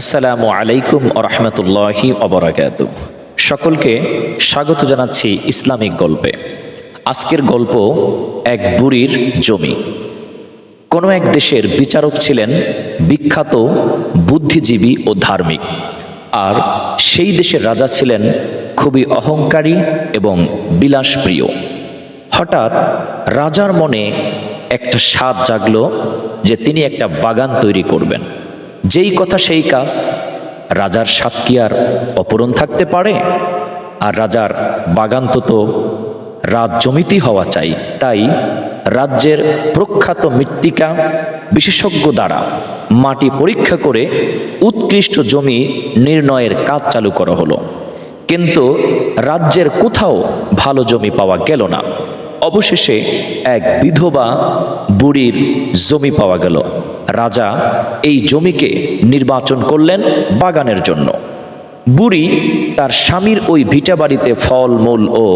আসসালামু আলাইকুম আরহামতুল্লাহি অবরাকাত সকলকে স্বাগত জানাচ্ছি ইসলামিক গল্পে। আজকের গল্প, এক বুড়ির জমি। কোনো এক দেশের বিচারক ছিলেন বিখ্যাত বুদ্ধিজীবী ও ধার্মিক। আর সেই দেশের রাজা ছিলেন খুবই অহংকারী এবং বিলাসপ্রিয়। হঠাৎ রাজার মনে একটা স্বাদ জাগল যে তিনি একটা বাগান তৈরি করবেন। যেই কথা সেই কাজ, রাজার আর অপূরণ থাকতে পারে? আর রাজার বাগান তো রাজ জমিতি হওয়া চাই। তাই রাজ্যের প্রখ্যাত মৃত্তিকা বিশেষজ্ঞ দ্বারা মাটি পরীক্ষা করে উৎকৃষ্ট জমি নির্ণয়ের কাজ চালু করা হলো। কিন্তু রাজ্যের কোথাও ভালো জমি পাওয়া গেল না। অবশেষে এক বিধবা বুড়ির জমি পাওয়া গেল। রাজা এই জমিকে নির্বাচন করলেন বাগানের জন্য। বুড়ি তার স্বামীর ওই ভিটা বাড়িতে ফল, মূল ও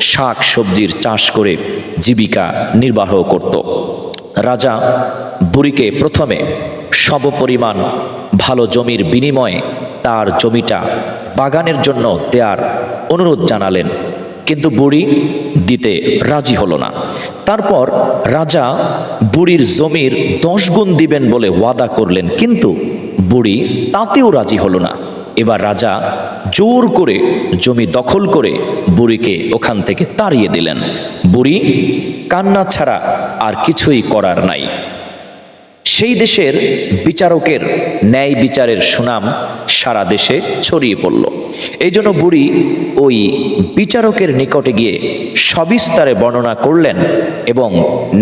শাক সবজির চাষ করে জীবিকা নির্বাহ করত। রাজা বুড়িকে প্রথমে সমপরিমাণ ভালো জমির বিনিময়ে তার জমিটা বাগানের জন্য দেয়ার অনুরোধ জানালেন। কিন্তু বুড়ি দিতে রাজি হলো না। তারপর রাজা বুড়ির জমির দশ গুণ দিবেন বলে ওয়াদা করলেন, কিন্তু বুড়ি তাতেও রাজি হলো না। এবার রাজা জোর করে জমি দখল করে বুড়িকে ওখান থেকে তাড়িয়ে দিলেন। বুড়ি কান্না ছাড়া আর কিছুই করার নাই। সেই দেশের বিচারকের ন্যায় বিচারের সুনাম সারা দেশে ছড়িয়ে পড়ল। এই জন্য বুড়ি ওই বিচারকের নিকটে গিয়ে সবিস্তারে বর্ণনা করলেন এবং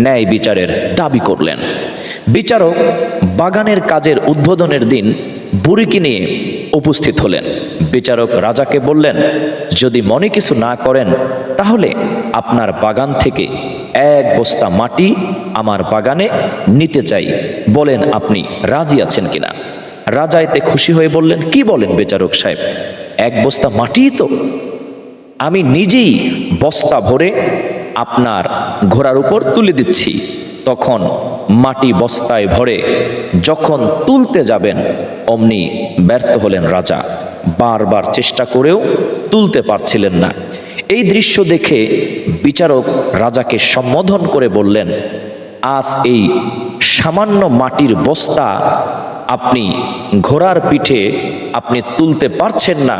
ন্যায় বিচারের দাবি করলেন। বিচারক বাগানের কাজের উদ্বোধনের দিন বুড়িকে নিয়ে উপস্থিত হলেন। বিচারক রাজাকে বললেন, যদি মনে কিছু না করেন, তাহলে আপনার বাগান থেকে এক বস্তা মাটি আমার বাগানে নিতে চাই। বলেন আপনি, রাজি আছেন কিনা? রাজা এতে খুশি হয়ে বললেন, কি বলেন বিচারক সাহেব? এক বস্তা মাটি তো। আমি নিজেই বস্তা ভরে আপনার ঘোড়ার উপর তুলে দিচ্ছি। তখন মাটি বস্তায় ভরে যখন তুলতে যাবেন, অমনি ব্যর্থ হলেন রাজা। বারবার চেষ্টা করেও তুলতে পারছিলেন না। এই দৃশ্য দেখে বিচারক রাজাকে সম্বোধন করে বললেন, আজ এই সামান্য মাটির বস্তা আপনি ঘোড়ার পিঠে আপনি তুলতে পারছেন না।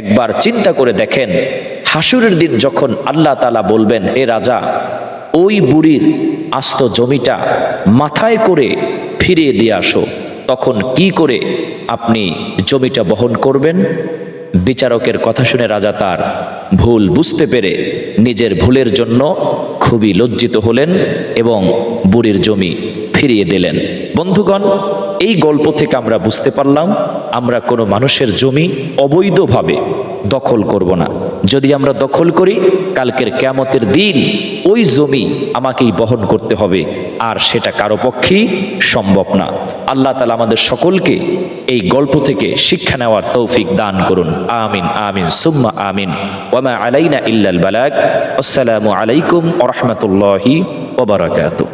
একবার চিন্তা করে দেখেন। হাসুরের দিন যখন আল্লাহ তালা বলবেন, এ রাজা, ওই বুড়ির আস্ত জমিটা মাথায় করে ফিরিয়ে দিয়ে আসো। তখন কি করে আপনি জমিটা বহন করবেন? বিচারকের কথা শুনে রাজা তার ভুল বুঝতে পেরে নিজের ভুলের জন্য খুবই লজ্জিত হলেন এবং বুড়ির জমি ফিরিয়ে দিলেন। বন্ধুগণ, এই গল্প থেকে আমরা বুঝতে পারলাম, আমরা কোনো মানুষের জমি অবৈধভাবে দখল করব না। যদি আমরা দখল করি, কালকের কেয়ামতের দিন ওই জমি আমাকেই বহন করতে হবে, আর সেটা কারও পক্ষেই সম্ভব না। আল্লাহ তালা আমাদের সকলকে এই গল্প থেকে শিক্ষা নেওয়ার তৌফিক দান করুন। আমিন আমিন, সুম্মা আমিন। ওমা আলাইনা ইল্লাল বালাক আসসালামু আলাইকুম ওরহমতুল্লাহি ওবরাকাতু